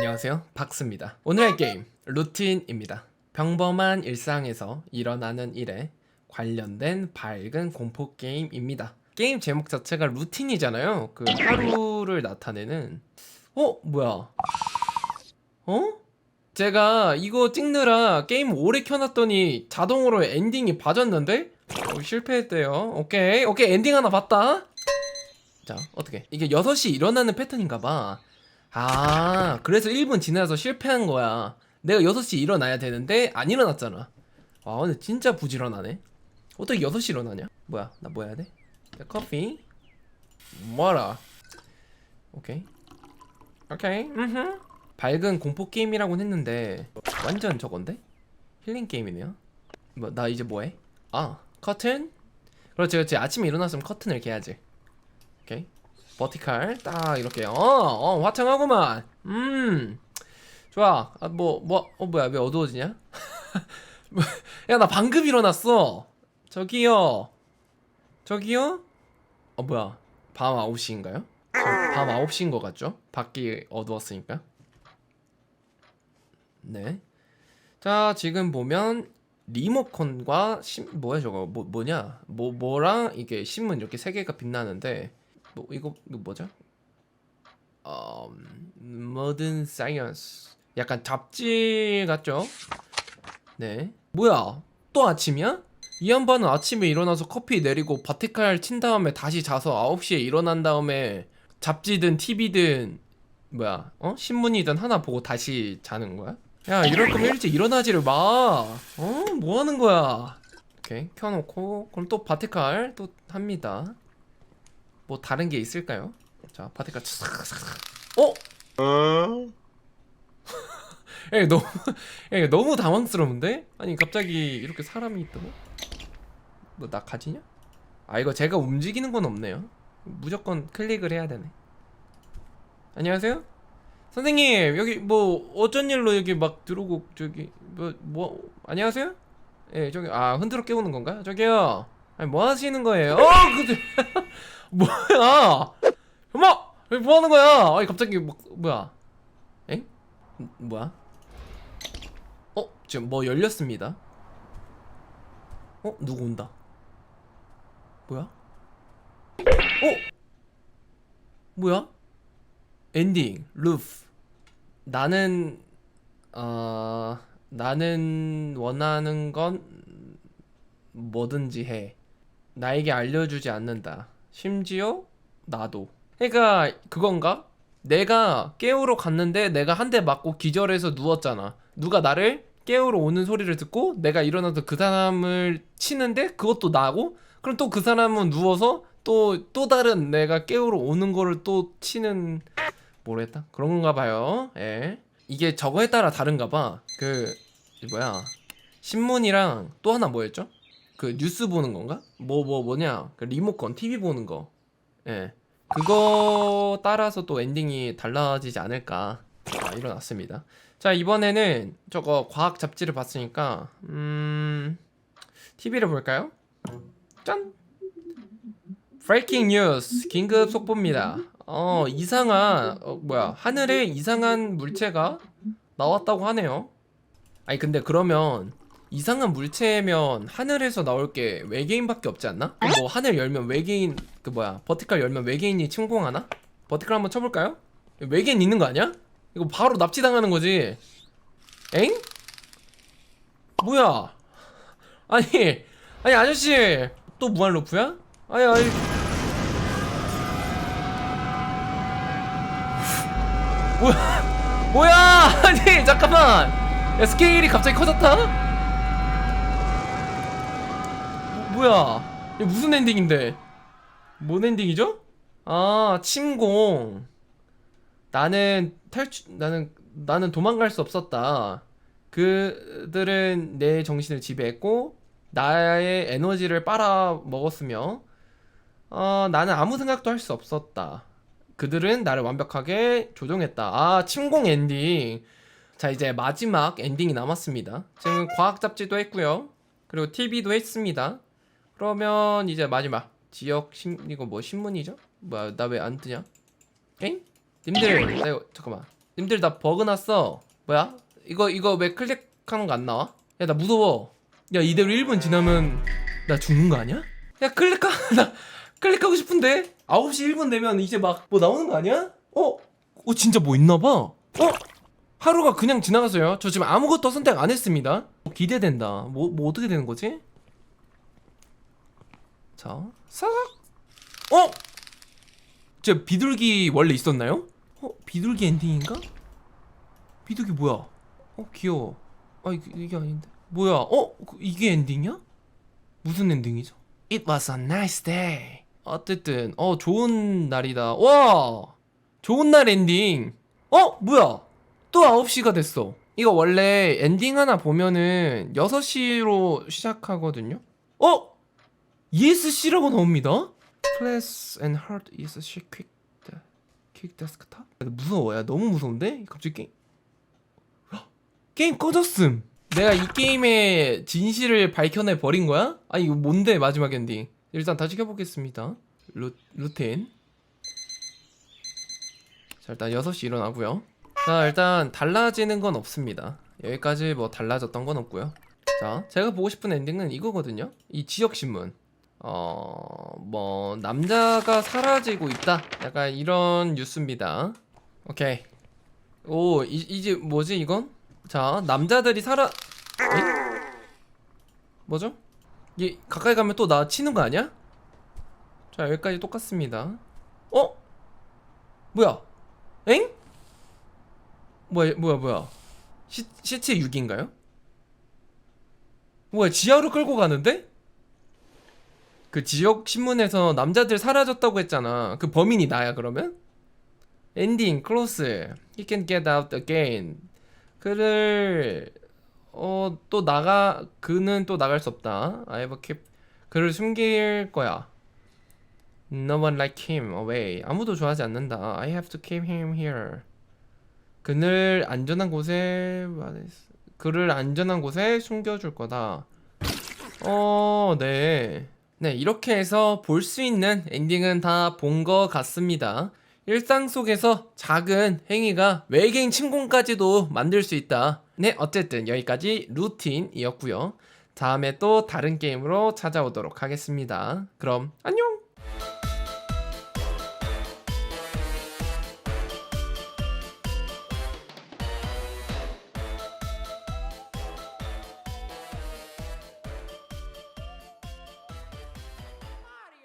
안녕하세요. 박스입니다. 오늘의 게임 루틴입니다. 평범한 일상에서 일어나는 일에 관련된 밝은 공포 게임입니다. 게임 제목 자체가 루틴이잖아요. 그 하루를 나타내는. 어? 뭐야? 어? 제가 이거 찍느라 게임 오래 켜놨더니 자동으로 엔딩이 봐졌는데? 어, 실패했대요. 오케이 오케이. 엔딩 하나 봤다. 자 어떻게 이게 6시 일어나는 패턴인가봐 아, 그래서 1분 지나서 실패한 거야. 내가 6시 일어나야 되는데 안 일어났잖아. 아, 근데 진짜 부지런하네. 어떻게 6시 일어나냐? 뭐야? 나 뭐 해야 돼? 자, 커피. 뭐라? 오케이. 오케이. 음흠. 밝은 공포 게임이라고 했는데 완전 저건데? 힐링 게임이네요. 뭐 나 이제 뭐 해? 아, 커튼? 그렇지, 그렇지. 아침에 일어났으면 커튼을 개야지. 오케이. 버티칼 딱 이렇게 어, 어 화창하구만 음 좋아 아, 뭐, 뭐, 어, 뭐야, 왜 어두워지냐? 야, 나 방금 일어났어. 저기요. 저기요? 어, 뭐야. 밤 9시인가요? 밤 9시인 것 같죠? 밖이 어두웠으니까. 네. 자, 지금 보면 리모컨과 신, 뭐야 저거? 뭐 뭐냐? 뭐 뭐랑 이게 신문 이렇게 세 개가 빛나는데 뭐 이거 이거 뭐죠? 어, 모든 사이언스. 약간 잡지 같죠? 네. 뭐야? 또 아침이야? 이 양반은 아침에 일어나서 커피 내리고 바티칼 친 다음에 다시 자서 9시에 일어난 다음에 잡지든 TV든 뭐야? 어? 신문이든 하나 보고 다시 자는 거야? 야, 이럴 거면 일찍 일어나지를 마. 어? 뭐 하는 거야? 오케이. 켜놓고 그럼 또 바티칼 또 합니다. 뭐 다른 게 있을까요? 자, 바티칼 어? 야, 너무 야, 너무 당황스러운데? 아니 갑자기 이렇게 사람이 있다고? 뭐나 가지냐? 아 이거 제가 움직이는 건 없네요. 무조건 클릭을 해야 되네. 안녕하세요? 선생님 여기 뭐 어쩐 일로 여기 막 들어오고 저기 뭐뭐 안녕하세요? 예 저기 아 흔들어 깨우는 건가? 저기요. 아니 뭐 하시는 거예요? 어 근데 뭐야? 엄마 뭐 하는 거야? 아니 갑자기 뭐 뭐야? 엥? 음, 뭐야? 어 지금 뭐 열렸습니다. 어 누구 온다? 뭐야? 어 뭐야? 엔딩 루프 나는 어 나는 원하는 건 뭐든지 해 나에게 알려주지 않는다 심지어 나도 그러니까 그건가? 내가 깨우러 갔는데 내가 한 대 맞고 기절해서 누웠잖아 누가 나를 깨우러 오는 소리를 듣고 내가 일어나서 그 사람을 치는데 그것도 나고 그럼 또 그 사람은 누워서 또 또 다른 내가 깨우러 오는 거를 또 치는 모르겠다. 그런 건가 봐요. 예. 이게 저거에 따라 다른가 봐. 그 뭐야? 신문이랑 또 하나 뭐였죠? 그 뉴스 보는 건가? 뭐 뭐 뭐, 냐 그 리모컨 TV 보는 거. 예. 그거 따라서 또 엔딩이 달라지지 않을까. 아, 일어났습니다. 자, 이번에는 저거 과학 잡지를 봤으니까 음 TV를 볼까요? 짠. 브레이킹 뉴스 긴급 속보입니다. 어 이상한 어, 뭐야 하늘에 이상한 물체가 나왔다고 하네요. 아니 근데 그러면 이상한 물체면 하늘에서 나올 게 외계인밖에 없지 않나? 뭐 하늘 열면 외계인 그 뭐야 버티칼 열면 외계인이 침공하나? 버티칼 한번 쳐볼까요? 외계인 있는 거 아니야? 이거 바로 납치당하는 거지. 엥? 뭐야? 아니 아니 아저씨 또 무한 루프야? 아니 아니 뭐야 뭐야 아니 잠깐만 야 스케일이 갑자기 커졌다 뭐, 뭐야 이게 무슨 엔딩인데 뭔 엔딩이죠? 아 침공 나는 탈출 나는 나는 도망갈 수 없었다 그들은 내 정신을 지배했고 나의 에너지를 빨아 먹었으며 어, 나는 아무 생각도 할 수 없었다 그들은 나를 완벽하게 조종했다. 아, 침공 엔딩. 자, 이제 마지막 엔딩이 남았습니다. 지금 과학 잡지도 했고요. 그리고 TV도 했습니다. 그러면 이제 마지막 지역 신 이거 뭐 신문이죠? 뭐야, 나 왜 안 뜨냐? 엥? 님들, 나 이거 잠깐만. 님들 나 버그 났어 뭐야? 이거 이거 왜 클릭하는 거 안 나와? 야 나 무서워 야 이대로 1분 지나면 나 죽는 거 아니야? 야 클릭하 나 클릭하고 싶은데 9시 1분 되면 이제 막 뭐 나오는 거 아니야? 어? 어 진짜 뭐 있나 봐 어? 하루가 그냥 지나갔어요 저 지금 아무것도 선택 안 했습니다 어, 기대된다 뭐, 뭐 어떻게 되는 거지? 자 싹 어? 저 비둘기 원래 있었나요? 어? 비둘기 엔딩인가? 비둘기 뭐야? 어 귀여워 아 이게, 이게 아닌데 뭐야 어? 그- 이게 엔딩이야? 무슨 엔딩이죠? It was a nice day 어쨌든 어 좋은 날이다 와 좋은 날 엔딩 어? 뭐야 또 9시가 됐어 이거 원래 엔딩 하나 보면은 6시로 시작하거든요 어? ESC라고 나옵니다. Class and hard ESC quick 퀵 데스크탑? 무서워. 야 너무 무서운데? 갑자기 게임. 헉! 게임 꺼졌음. 내가 이 게임의 진실을 밝혀내 버린 거야? 아니 이거 뭔데 마지막 엔딩? 일단 다시 켜보겠습니다. 루, 루틴 자 일단 6시 일어나고요. 자 일단 달라지는 건 없습니다. 여기까지 뭐 달라졌던 건 없고요. 자 제가 보고 싶은 엔딩은 이거거든요. 이 지역 신문 어 뭐 남자가 사라지고 있다? 약간 이런 뉴스입니다. 오케이. 오 이, 이제 뭐지 이건? 자 남자들이 살아 에? 뭐죠? 얘 가까이 가면 또 나 치는 거 아니야? 자 여기까지 똑같습니다. 어? 뭐야? 엥? 뭐야 뭐야 뭐야? 시, 시체 6인가요? 뭐야 지하로 끌고 가는데 그 지역 신문에서 남자들 사라졌다고 했잖아. 그 범인이 나야 그러면? 엔딩 클로스. He can get out again. 그를 어 또 나가 그는 또 나갈 수 없다. I have keep 그를 숨길 거야. No one like him away. 아무도 좋아하지 않는다. I have to keep him here. 그를 안전한 곳에 그를 안전한 곳에 숨겨줄 거다. 어, 네. 네, 이렇게 해서 볼 수 있는 엔딩은 다 본 것 같습니다. 일상 속에서 작은 행위가 외계인 침공까지도 만들 수 있다. 네, 어쨌든 여기까지 루틴이었고요. 다음에 또 다른 게임으로 찾아오도록 하겠습니다. 그럼 안녕!